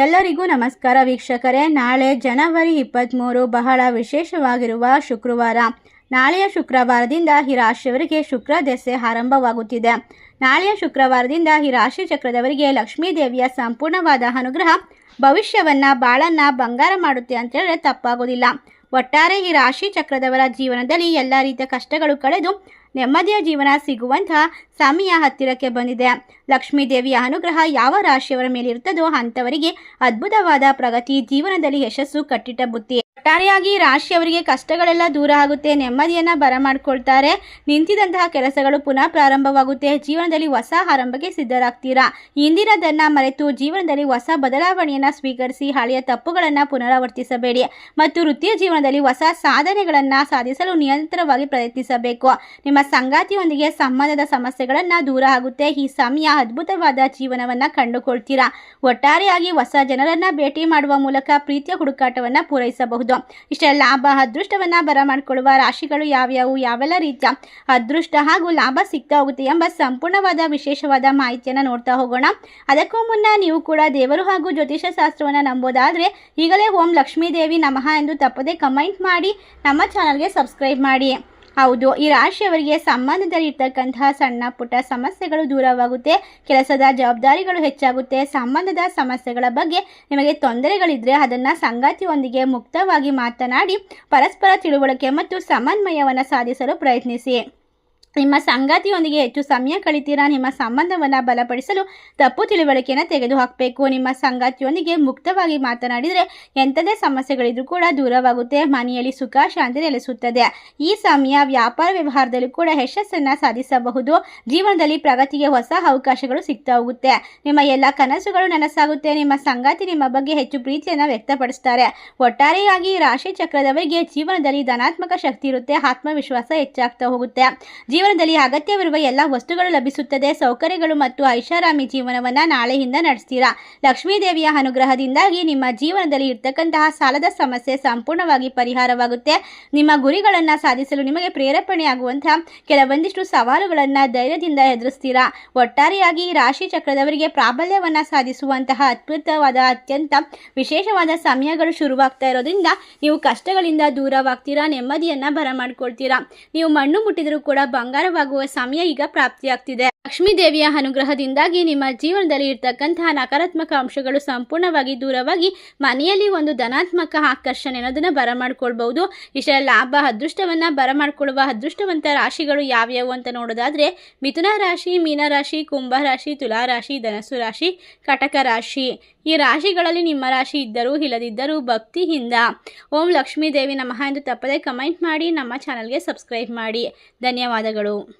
ಎಲ್ಲರಿಗೂ ನಮಸ್ಕಾರ ವೀಕ್ಷಕರೇ. ನಾಳೆ ಜನವರಿ ಇಪ್ಪತ್ತ್ಮೂರು ಬಹಳ ವಿಶೇಷವಾಗಿರುವ ಶುಕ್ರವಾರ. ನಾಳೆಯ ಶುಕ್ರವಾರದಿಂದ ಈ ರಾಶಿಯವರಿಗೆ ಶುಕ್ರ ದೆಸೆ ಆರಂಭವಾಗುತ್ತಿದೆ. ನಾಳೆಯ ಶುಕ್ರವಾರದಿಂದ ಈ ರಾಶಿ ಚಕ್ರದವರಿಗೆ ಲಕ್ಷ್ಮೀ ದೇವಿಯ ಸಂಪೂರ್ಣವಾದ ಅನುಗ್ರಹ, ಭವಿಷ್ಯವನ್ನು, ಬಾಳನ್ನ ಬಂಗಾರ ಮಾಡುತ್ತೆ ಅಂತ ಹೇಳಿದ್ರೆ ತಪ್ಪಾಗೋದಿಲ್ಲ. ಒಟ್ಟಾರೆ ಈ ರಾಶಿ ಚಕ್ರದವರ ಜೀವನದಲ್ಲಿ ಎಲ್ಲ ರೀತಿಯ ಕಷ್ಟಗಳು ಕಳೆದು ನೆಮ್ಮದಿಯ ಜೀವನ ಸಿಗುವಂತಹ ಸಮಯ ಹತ್ತಿರಕ್ಕೆ ಬಂದಿದೆ. ಲಕ್ಷ್ಮೀ ದೇವಿಯ ಅನುಗ್ರಹ ಯಾವ ರಾಶಿಯವರ ಮೇಲಿರುತ್ತದೋ ಅಂಥವರಿಗೆ ಅದ್ಭುತವಾದ ಪ್ರಗತಿ ಜೀವನದಲ್ಲಿ ಯಶಸ್ಸು ಕಟ್ಟಿಟ್ಟ ಬುತ್ತಿ ಒಟ್ಟಾರೆಯಾಗಿ ರಾಶಿಯವರಿಗೆ ಕಷ್ಟಗಳೆಲ್ಲ ದೂರ ಆಗುತ್ತೆ, ನೆಮ್ಮದಿಯನ್ನ ಬರಮಾಡ್ಕೊಳ್ತಾರೆ ನಿಂತಿದಂತಹ ಕೆಲಸಗಳು ಪುನಃ ಪ್ರಾರಂಭವಾಗುತ್ತೆ, ಜೀವನದಲ್ಲಿ ಹೊಸ ಆರಂಭಕ್ಕೆ ಸಿದ್ಧರಾಗ್ತೀರಾ? ಇಂದಿನದನ್ನ ಮರೆತು ಜೀವನದಲ್ಲಿ ಹೊಸ ಬದಲಾವಣೆಯನ್ನ ಸ್ವೀಕರಿಸಿ ಹಳೆಯ ತಪ್ಪುಗಳನ್ನ ಪುನರಾವರ್ತಿಸಬೇಡಿ ಮತ್ತು ವೃತ್ತಿಯ ಜೀವನದಲ್ಲಿ ಹೊಸ ಸಾಧನೆಗಳನ್ನ ಸಾಧಿಸಲು ನಿರಂತರವಾಗಿ ಪ್ರಯತ್ನಿಸಬೇಕು. ನಿಮ್ಮ ಸಂಗಾತಿಯೊಂದಿಗೆ ಸಂಬಂಧದ ಸಮಸ್ಯೆಗಳನ್ನ ದೂರ ಆಗುತ್ತೆ, ಈ ಸಮಯ ಅದ್ಭುತವಾದ ಜೀವನವನ್ನ ಕಂಡುಕೊಳ್ತೀರಾ? ಒಟ್ಟಾರೆಯಾಗಿ ಹೊಸ ಜನರನ್ನ ಭೇಟಿ ಮಾಡುವ ಮೂಲಕ ಪ್ರೀತಿಯ ಹುಡುಕಾಟವನ್ನು ಪೂರೈಸಬಹುದು. ಇಷ್ಟೆಲ್ಲ ಲಾಭ ಅದೃಷ್ಟವನ್ನು ಬರಮಾಡಿಕೊಳ್ಳುವ ರಾಶಿಗಳು ಯಾವ್ಯಾವು, ಯಾವೆಲ್ಲ ರೀತಿಯ ಅದೃಷ್ಟ ಹಾಗೂ ಲಾಭ ಸಿಗ್ತಾ ಹೋಗುತ್ತೆ ಎಂಬ ಸಂಪೂರ್ಣವಾದ ವಿಶೇಷವಾದ ಮಾಹಿತಿಯನ್ನು ನೋಡ್ತಾ ಹೋಗೋಣ. ಅದಕ್ಕೂ ಮುನ್ನ ನೀವು ಕೂಡ ದೇವರು ಹಾಗೂ ಜ್ಯೋತಿಷ ಶಾಸ್ತ್ರವನ್ನು ನಂಬೋದಾದರೆ ಈಗಲೇ ಓಂ ಲಕ್ಷ್ಮೀದೇವಿ ನಮಃ ಎಂದು ತಪ್ಪದೆ ಕಮೆಂಟ್ ಮಾಡಿ, ನಮ್ಮ ಚಾನಲ್ಗೆ ಸಬ್ಸ್ಕ್ರೈಬ್ ಮಾಡಿ. ಹೌದು, ಈ ರಾಶಿಯವರಿಗೆ ಸಂಬಂಧದಲ್ಲಿ ಇರ್ತಕ್ಕಂತಹ ಸಣ್ಣ ಪುಟ್ಟ ಸಮಸ್ಯೆಗಳು ದೂರವಾಗುತ್ತೆ, ಕೆಲಸದ ಜವಾಬ್ದಾರಿಗಳು ಹೆಚ್ಚಾಗುತ್ತೆ, ಸಂಬಂಧದ ಸಮಸ್ಯೆಗಳ ಬಗ್ಗೆ ನಿಮಗೆ ತೊಂದರೆಗಳಿದ್ರೆ ಅದನ್ನು ಸಂಗಾತಿಯೊಂದಿಗೆ ಮುಕ್ತವಾಗಿ ಮಾತನಾಡಿ, ಪರಸ್ಪರ ತಿಳುವಳಿಕೆ ಮತ್ತು ಸಮನ್ವಯವನ್ನು ಸಾಧಿಸಲು ಪ್ರಯತ್ನಿಸಿ. ನಿಮ್ಮ ಸಂಗಾತಿಯೊಂದಿಗೆ ಹೆಚ್ಚು ಸಮಯ ಕಳಿತೀರಾ? ನಿಮ್ಮ ಸಂಬಂಧವನ್ನು ಬಲಪಡಿಸಲು ತಪ್ಪು ತಿಳುವಳಿಕೆಯನ್ನು ತೆಗೆದುಹಾಕಬೇಕು. ನಿಮ್ಮ ಸಂಗಾತಿಯೊಂದಿಗೆ ಮುಕ್ತವಾಗಿ ಮಾತನಾಡಿದರೆ ಎಂಥದೇ ಸಮಸ್ಯೆಗಳಿದ್ರೂ ಕೂಡ ದೂರವಾಗುತ್ತೆ. ಮನೆಯಲ್ಲಿ ಸುಖ, ಶಾಂತಿ ನೆಲೆಸುತ್ತದೆ. ಈ ಸಮಯ ವ್ಯಾಪಾರ ವ್ಯವಹಾರದಲ್ಲೂ ಕೂಡ ಯಶಸ್ಸನ್ನು ಸಾಧಿಸಬಹುದು. ಜೀವನದಲ್ಲಿ ಪ್ರಗತಿಗೆ ಹೊಸ ಅವಕಾಶಗಳು ಸಿಗ್ತಾ ಹೋಗುತ್ತೆ ನಿಮ್ಮ ಎಲ್ಲ ಕನಸುಗಳು ನನಸಾಗುತ್ತೆ. ನಿಮ್ಮ ಸಂಗಾತಿ ನಿಮ್ಮ ಬಗ್ಗೆ ಹೆಚ್ಚು ಪ್ರೀತಿಯನ್ನು ವ್ಯಕ್ತಪಡಿಸ್ತಾರೆ. ಒಟ್ಟಾರೆಯಾಗಿ ರಾಶಿ ಚಕ್ರದವರಿಗೆ ಜೀವನದಲ್ಲಿ ಧನಾತ್ಮಕ ಶಕ್ತಿ ಇರುತ್ತೆ. ಆತ್ಮವಿಶ್ವಾಸ ಹೆಚ್ಚಾಗ್ತಾ ಹೋಗುತ್ತೆ. ಜೀವನದಲ್ಲಿ ಅಗತ್ಯವಿರುವ ಎಲ್ಲ ವಸ್ತುಗಳು ಲಭಿಸುತ್ತದೆ. ಸೌಕರ್ಯಗಳು ಮತ್ತು ಐಷಾರಾಮಿ ಜೀವನವನ್ನು ನಾಳೆಯಿಂದ ನಡೆಸ್ತೀರಾ? ಲಕ್ಷ್ಮೀ ದೇವಿಯ ಅನುಗ್ರಹದಿಂದಾಗಿ ನಿಮ್ಮ ಜೀವನದಲ್ಲಿ ಇರ್ತಕ್ಕಂತಹ ಸಾಲದ ಸಮಸ್ಯೆ ಸಂಪೂರ್ಣವಾಗಿ ಪರಿಹಾರವಾಗುತ್ತೆ. ನಿಮ್ಮ ಗುರಿಗಳನ್ನು ಸಾಧಿಸಲು ನಿಮಗೆ ಪ್ರೇರೇಪಣೆಯಾಗುವಂತಹ ಕೆಲವೊಂದಿಷ್ಟು ಸವಾಲುಗಳನ್ನು ಧೈರ್ಯದಿಂದ ಎದುರಿಸ್ತೀರಾ? ಒಟ್ಟಾರೆಯಾಗಿ ರಾಶಿ ಚಕ್ರದವರಿಗೆ ಪ್ರಾಬಲ್ಯವನ್ನ ಸಾಧಿಸುವಂತಹ ಅದ್ಭುತವಾದ, ಅತ್ಯಂತ ವಿಶೇಷವಾದ ಸಮಯಗಳು ಶುರುವಾಗ್ತಾ ಇರೋದ್ರಿಂದ ನೀವು ಕಷ್ಟಗಳಿಂದ ದೂರವಾಗ್ತೀರಾ? ನೆಮ್ಮದಿಯನ್ನು ಬರಮಾಡ್ಕೊಳ್ತೀರಾ? ನೀವು ಮಣ್ಣು ಮುಟ್ಟಿದರೂ ಕೂಡ ಬಂಗಾರವಾಗುವ ಸಮಯ ಈಗ ಪ್ರಾಪ್ತಿಯಾಗ್ತಿದೆ. ಲಕ್ಷ್ಮೀ ದೇವಿಯ ಅನುಗ್ರಹದಿಂದಾಗಿ ನಿಮ್ಮ ಜೀವನದಲ್ಲಿ ಇರ್ತಕ್ಕಂತಹ ನಕಾರಾತ್ಮಕ ಅಂಶಗಳು ಸಂಪೂರ್ಣವಾಗಿ ದೂರವಾಗಿ ಮನೆಯಲ್ಲಿ ಒಂದು ಧನಾತ್ಮಕ ಆಕರ್ಷಣೆ ಅನ್ನೋದನ್ನ ಬರಮಾಡ್ಕೊಳ್ಬಹುದು. ಇಷ್ಟರ ಲಾಭ, ಅದೃಷ್ಟವನ್ನ ಬರಮಾಡ್ಕೊಳ್ಳುವ ಅದೃಷ್ಟವಂತ ರಾಶಿಗಳು ಯಾವ್ಯಾವು ಅಂತ ನೋಡೋದಾದ್ರೆ, ಮಿಥುನ ರಾಶಿ ಮೀನರಾಶಿ ಕುಂಭ ರಾಶಿ, ತುಲಾ ರಾಶಿ ಧನಸು ರಾಶಿ, ಕಟಕ ರಾಶಿ. ಈ ರಾಶಿಗಳಲ್ಲಿ ನಿಮ್ಮ ರಾಶಿ ಇದ್ದರೂ ಇಲ್ಲದಿದ್ದರೂ ಭಕ್ತಿಯಿಂದ ಓಂ ಲಕ್ಷ್ಮೀ ದೇವಿ ನಮಃ ಎಂದು ತಪ್ಪದೆ ಕಮೆಂಟ್ ಮಾಡಿ, ನಮ್ಮ ಚಾನಲ್ಗೆ ಸಬ್ಸ್ಕ್ರೈಬ್ ಮಾಡಿ. ಧನ್ಯವಾದಗಳು. పండుగలు